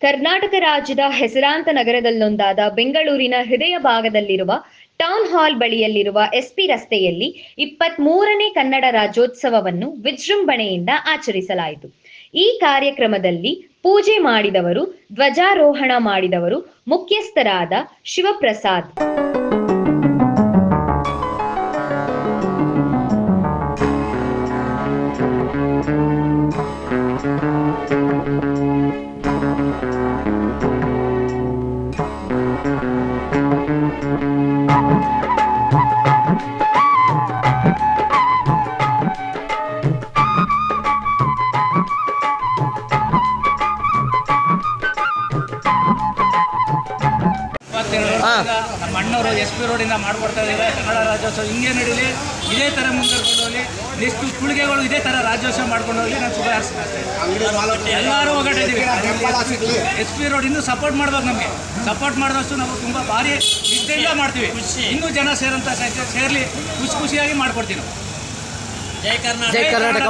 ಕರ್ನಾಟಕ ರಾಜ್ಯದ ಹೆಸರಾಂತ ನಗರದಲ್ಲೊಂದಾದ ಬೆಂಗಳೂರಿನ ಹೃದಯ ಭಾಗದಲ್ಲಿರುವ ಟೌನ್ ಹಾಲ್ ಬಳಿಯಲ್ಲಿರುವ ಎಸ್ಪಿ ರಸ್ತೆಯಲ್ಲಿ ಇಪ್ಪತ್ತ್ ಮೂರನೇ ಕನ್ನಡ ರಾಜ್ಯೋತ್ಸವವನ್ನು ವಿಜೃಂಭಣೆಯಿಂದ ಆಚರಿಸಲಾಯಿತು. ಈ ಕಾರ್ಯಕ್ರಮದಲ್ಲಿ ಪೂಜೆ ಮಾಡಿದವರು, ಧ್ವಜಾರೋಹಣ ಮಾಡಿದವರು, ಮುಖ್ಯಸ್ಥರಾದ ಶಿವಪ್ರಸಾದ್. ನಮ್ಮ ಅಣ್ಣವರು ಎಸ್ ಪಿ ರೋಡಿಂದ ಮಾಡ್ಕೊಡ್ತಾ ಇದ್ದಾರೆ ಕನ್ನಡ ರಾಜ್ಯೋತ್ಸವ ಹಿಂಗೆ ನಡೀಲಿ ಇದೇ ಥರ ಮುಂದುವರ್ಕೊಂಡು ಹೋಗಲಿ. ನೆಕ್ಸ್ಟ್ ಕುಳಿಗೆಗಳು ಇದೇ ಥರ ರಾಜ್ಯೋತ್ಸವ ಮಾಡ್ಕೊಂಡು ಹೋಗಲಿ ನಾನು ಶುಭ ಹಾರಿಸ್ತೇನೆ. ಎಲ್ಲರೂ ಒಗ್ಗಟ್ಟಿದ್ದೀವಿ ಎಸ್ ಪಿ ರೋಡ್ ಇನ್ನೂ ಸಪೋರ್ಟ್ ಮಾಡ್ಬೇಕು ನಮಗೆ. ಸಪೋರ್ಟ್ ಮಾಡಿದಷ್ಟು ನಾವು ತುಂಬ ಭಾರಿ ನಿಷ್ಠೆಯಿಂದ ಮಾಡ್ತೀವಿ. ಇನ್ನೂ ಜನ ಸೇರಂತ ಸೇರಲಿ ಖುಷಿ ಖುಷಿಯಾಗಿ ಮಾಡ್ಕೊಡ್ತೀವಿ ನಾವು. ಜೈ ಕರ್ನಾಟಕ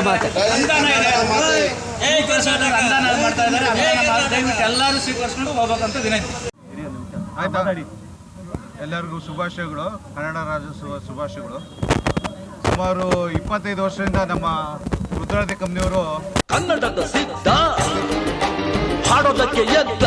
ಮಾಡ್ತಾ ಇದ್ದಾರೆ. ದಯವಿಟ್ಟು ಎಲ್ಲರೂ ಸ್ವೀಕರಿಸ್ಕೊಂಡು ಹೋಗ್ಬೇಕಂತ ವಿನಂತಿ. ಆಯ್ತಾ? ಎಲ್ಲರಿಗೂ ಶುಭಾಶಯಗಳು. ಕನ್ನಡ ರಾಜ್ಯೋತ್ಸವ ಶುಭಾಶಯಗಳು. ಸುಮಾರು ಇಪ್ಪತ್ತೈದು ವರ್ಷದಿಂದ ನಮ್ಮ ರುದ್ರಾದಿ ಕಂಪ್ನಿಯವರು ಕನ್ನಡದ ಸಿದ್ಧ. ಹಾಡೋದಕ್ಕೆ ಎದ್ದ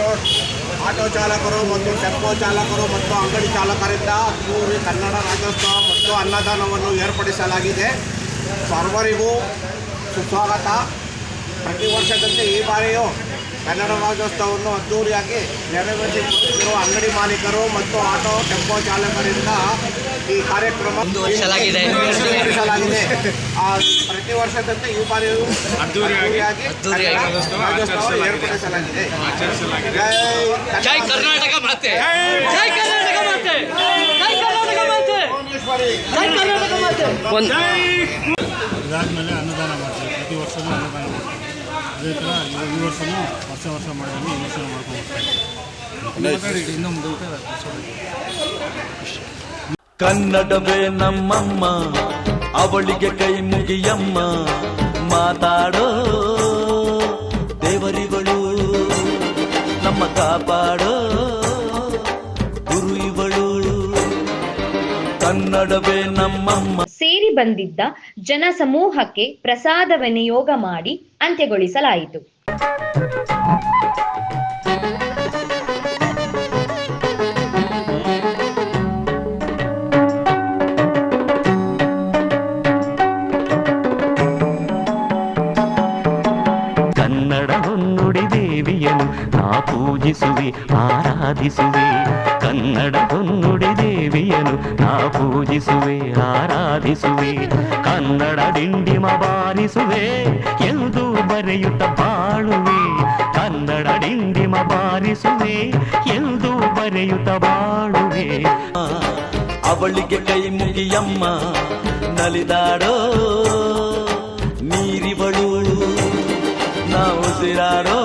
ರೋಡ್ ಆಟೋ ಚಾಲಕರು ಮತ್ತು ಟೆಂಪೋ ಚಾಲಕರು ಮತ್ತು ಅಂಗಡಿ ಚಾಲಕರಿಂದ ಮೂರು ಕನ್ನಡ ರಾಜ್ಯೋತ್ಸವ ಮತ್ತು ಅನ್ನದಾನವನ್ನು ಏರ್ಪಡಿಸಲಾಗಿದೆ. ಸರ್ವರಿಗೂ ಸುಸ್ವಾಗತ. ಪ್ರತಿ ವರ್ಷದಂತೆ ಈ ಬಾರಿಯೂ ಕನ್ನಡ ರಾಜ್ಯೋತ್ಸವವನ್ನು ಅದ್ದೂರಿಯಾಗಿ ನೆರವೇರಿಸಿರುವ ಅಂಗಡಿ ಮಾಲೀಕರು ಮತ್ತು ಆಟೋ, ಟೆಂಪೋ ಚಾಲಕರಿಂದ ಈ ಕಾರ್ಯಕ್ರಮ ಒಂದು ವರ್ಷ ಆಗಿದೆ ಆ, ಪ್ರತಿ ವರ್ಷದಂತೆ ಈ ಬಾರಿಯೂ ಅದ್ದೂರಿಯಾಗಿ ಏರ್ಪಡಿಸಲಾಗಿದೆ. ಜೈ ಕರ್ನಾಟಕ ಮಾತೆ. ಜೈ ಕರ್ನಾಟಕ ಮಾತೆ. ಜೈ ಕರ್ನಾಟಕ ಮಾತೆ. ಜೈ ಕರ್ನಾಟಕ ಮಾತೆ. ಒಂದು ಇದಾದಮೇಲೆ ಅನ್ನದಾನ ಮಾಡ್ತೀವಿ. ಪ್ರತಿ ವರ್ಷವೂ ಅನ್ನದಾನ ಮಾಡ್ತೀವಿ. ಅದೇ ಥರ ಈ- ವರ್ಷವೂ ವರ್ಷ ವರ್ಷ ಮಾಡಿದಂಗೆ ಈ ವರ್ಷ ಮಾಡ್ಕೊಂಡು ಹೋಗ್ತಾ ಇದ್ದೀವಿ. ಕನ್ನಡವೇ ನಮ್ಮಮ್ಮ, ಅವಳಿಗೆ ಕೈ ಮುಗಿಯಮ್ಮ. ಮಾತಾಡೋ ದೇವರಿಗಳು, ನಮ್ಮ ಕಾಪಾಡೋ ಗುರು ಇವಳು ಕನ್ನಡವೇ ನಮ್ಮಮ್ಮ. ಸೇರಿ ಬಂದಿದ್ದ ಜನ ಸಮೂಹಕ್ಕೆ ಪ್ರಸಾದ ವಿನಿಯೋಗ ಮಾಡಿ ಅಂತ್ಯಗೊಳಿಸಲಾಯಿತು. ನಾ ಪೂಜಿಸುವೆ ಆರಾಧಿಸುವೆ ಕನ್ನಡ ಹೊನ್ನುಡಿ ದೇವಿಯನು ನಾ ಪೂಜಿಸುವೆ ಆರಾಧಿಸುವೆ ಕನ್ನಡ ಡಿಂಡಿಮ ಬಾರಿಸುವೆ ಎಂದು ಬರೆಯುತ್ತ ಬಾಳುವೆ ಕನ್ನಡ ಡಿಂಡಿಮ ಬಾರಿಸುವೆ ಎಂದು ಬರೆಯುತ್ತ ಬಾಳುವೆ ಅವಳಿಗೆ ಕೈ ಮುಗಿಯಮ್ಮ ನಲಿದಾಡೋ ನೀರಿವಳು ನಾವು ಉಸಿರಾಡೋ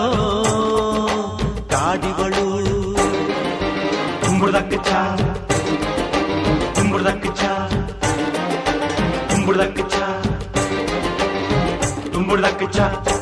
dıkça Dımbırdakça Dımbırdakça Dımbırdakça